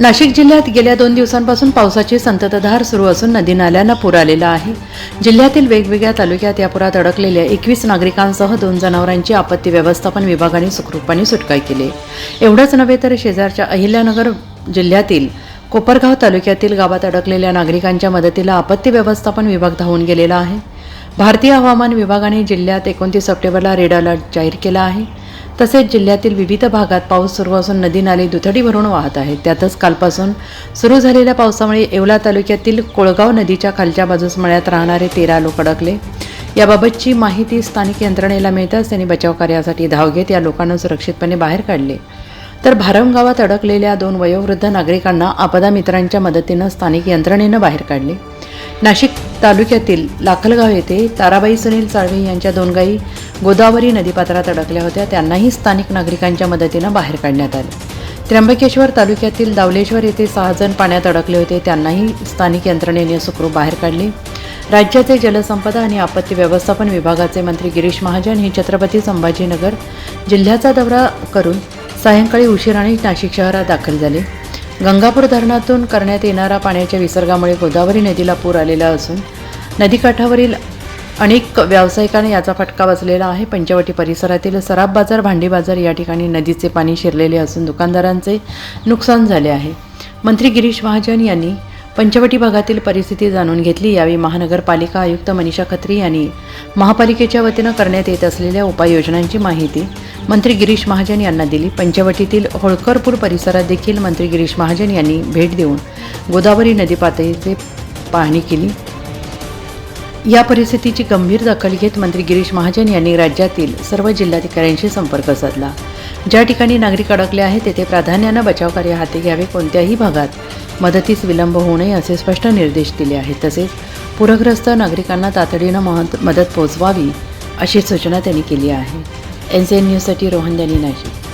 नाशिक जिल्ह्यात गेल्या दोन दिवसांपासून पावसाची संततधार सुरू असून नदी नाल्यांना पूर आलेला आहे. जिल्ह्यातील वेगवेगळ्या तालुक्यात या पुरात अडकलेल्या एकवीस नागरिकांसह दोन जनावरांची आपत्ती व्यवस्थापन विभागाने सुखरूपपणे सुटका केली. एवढंच नव्हे तर शेजारच्या अहिल्यानगर जिल्ह्यातील कोपरगाव तालुक्यातील गावात अडकलेल्या नागरिकांच्या मदतीला आपत्ती व्यवस्थापन विभाग धावून गेलेला आहे. भारतीय हवामान विभागाने जिल्ह्यात एकोणतीस सप्टेंबरला रेड अलर्ट जाहीर केला आहे. तसेच जिल्ह्यातील विविध भागात पाऊस सुरू असून नदी नाले दुथडी भरून वाहत आहेत. त्यातच कालपासून सुरू झालेल्या पावसामुळे येवला तालुक्यातील कोळगाव नदीच्या खालच्या बाजूस मळ्यात राहणारे तेरा लोक अडकले. याबाबतची माहिती स्थानिक यंत्रणेला मिळताच त्यांनी बचाव कार्यासाठी धाव घेत या लोकांना सुरक्षितपणे बाहेर काढले. तर भारम गावात अडकलेल्या दोन वयोवृद्ध नागरिकांना आपदा मित्रांच्या मदतीनं स्थानिक यंत्रणेनं बाहेर काढले. नाशिक तालुक्यातील लाखलगाव येथे ताराबाई सुनील साळवे यांच्या दोन गायी गोदावरी नदीपात्रात अडकल्या होत्या. त्यांनाही स्थानिक नागरिकांच्या मदतीनं बाहेर काढण्यात आले. त्र्यंबकेश्वर तालुक्यातील दावलेश्वर येथे सहा जण पाण्यात अडकले होते. त्यांनाही स्थानिक यंत्रणेने सुखरूप बाहेर काढले. राज्याचे जलसंपदा आणि आपत्ती व्यवस्थापन विभागाचे मंत्री गिरीश महाजन हे छत्रपती संभाजीनगर जिल्ह्याचा दौरा करून सायंकाळी उशिराने नाशिक शहरात दाखल झाले. गंगापूर धरणातून करण्यात येणाऱ्या पाण्याच्या विसर्गामुळे गोदावरी नदीला पूर आलेला असून नदीकाठावरील अनेक व्यावसायिकांना याचा फटका बसलेला आहे. पंचवटी परिसरातील सराब बाजार भांडी बाजार या ठिकाणी नदीचे पाणी शिरलेले असून दुकानदारांचे नुकसान झाले आहे. मंत्री गिरीश महाजन यांनी पंचवटी भागातील परिस्थिती जाणून घेतली. यावेळी महानगरपालिका आयुक्त मनीषा खत्री यांनी महापालिकेच्या वतीनं करण्यात येत असलेल्या उपाययोजनांची माहिती मंत्री गिरीश महाजन यांना दिली. पंचवटीतील होळकरपूर परिसरात देखील मंत्री गिरीश महाजन यांनी भेट देऊन गोदावरी नदी पातळीचे पाहणी केली. या परिस्थितीची गंभीर दखल घेत मंत्री गिरीश महाजन यांनी राज्यातील सर्व जिल्हाधिकाऱ्यांशी संपर्क साधला. ज्या ठिकाणी नागरिक अडकले आहेत तेथे प्राधान्यानं बचावकार्य हाती घ्यावे कोणत्याही भागात मदतीस विलंब होऊ नये असे स्पष्ट निर्देश दिले आहेत. तसेच पूरग्रस्त नागरिकांना तातडीनं महत मदत पोहोचवावी अशी सूचना त्यांनी केली आहे. एन सी एन न्यूजसाठी रोहन यांनी नाशिक.